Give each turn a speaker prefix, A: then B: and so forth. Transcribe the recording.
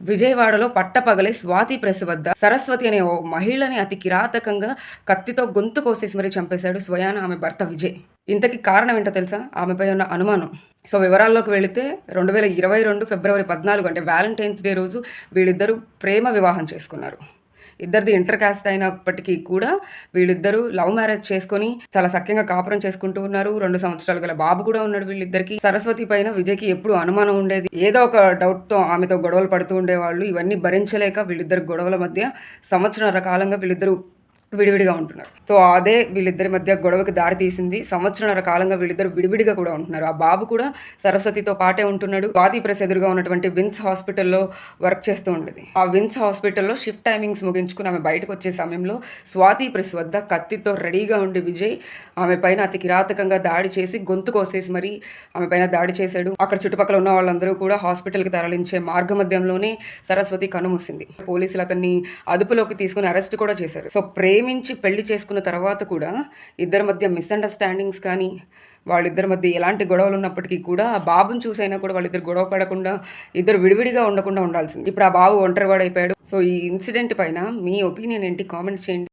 A: విజయవాడలో పట్టపగలే స్వాతి ప్రెస్ వద్ద సరస్వతి అనే ఓ మహిళని అతి కిరాతకంగా కత్తితో గొంతు కోసేసి మరీ చంపేశాడు స్వయాన ఆమె భర్త విజయ్. ఇంతకీ కారణం ఏంటో తెలుసా? ఆమెపై ఉన్న అనుమానం. సో వివరాల్లోకి వెళితే రెండు వేల ఇరవై రెండు ఫిబ్రవరి పద్నాలుగు అంటే వ్యాలంటైన్స్ డే రోజు వీళ్ళిద్దరూ ప్రేమ వివాహం చేసుకున్నారు. ఇద్దరిది ఇంటర్ కాస్ట్ అయినప్పటికీ కూడా వీళ్ళిద్దరూ లవ్ మ్యారేజ్ చేసుకొని చాలా సఖ్యంగా కాపురం చేసుకుంటూ ఉన్నారు. రెండు సంవత్సరాలు గల బాబు కూడా ఉన్నాడు వీళ్ళిద్దరికి. సరస్వతి పైన విజయ్కి ఎప్పుడు అనుమానం ఉండేది. ఏదో ఒక డౌట్తో ఆమెతో గొడవలు పడుతూ ఉండేవాళ్ళు. ఇవన్నీ భరించలేక వీళ్ళిద్దరు గొడవల మధ్య సంవత్సరాల కాలంగా వీళ్ళిద్దరూ విడివిడిగా ఉంటున్నారు. సో అదే వీళ్ళిద్దరి మధ్య గొడవకి దారి తీసింది. సంవత్సరాల కాలంగా వీళ్ళిద్దరు విడివిడిగా కూడా ఉంటున్నారు. ఆ బాబు కూడా సరస్వతితో పాటే ఉంటున్నాడు. స్వాతి ప్రెస్ ఎదురుగా ఉన్నటువంటి విన్స్ హాస్పిటల్లో వర్క్ చేస్తూ ఉండేది. ఆ విన్స్ హాస్పిటల్లో షిఫ్ట్ టైమింగ్స్ ముగించుకుని ఆమె బయటకు వచ్చే సమయంలో స్వాతి ప్రెస్ వద్ద కత్తితో రెడీగా ఉండి విజయ్ ఆమె పైన అతి కిరాతకంగా దాడి చేసి గొంతు కోసేసి మరీ ఆమె పైన దాడి చేశాడు. అక్కడ చుట్టుపక్కల ఉన్న వాళ్ళందరూ కూడా హాస్పిటల్కి తరలించే మార్గ మధ్యంలోనే సరస్వతి కనుమూసింది. పోలీసులు అతన్ని అదుపులోకి తీసుకుని అరెస్ట్ కూడా చేశారు. సో ప్రే ప్రేమించి పెళ్ళి చేసుకున్న తర్వాత కూడా ఇద్దరి మధ్య మిస్అండర్స్టాండింగ్స్ కానీ వాళ్ళిద్దరి మధ్య ఎలాంటి గొడవలు ఉన్నప్పటికీ కూడా ఆ బాబుని చూసైనా కూడా వాళ్ళిద్దరు గొడవ పడకుండా ఇద్దరు విడివిడిగా ఉండకుండా ఉండాల్సింది. ఇప్పుడు ఆ బాబు ఒంటరివాడైపోయాడు. సో ఈ ఇన్సిడెంట్ పైన మీ ఒపీనియన్ ఏంటి? కామెంట్స్ చేయండి.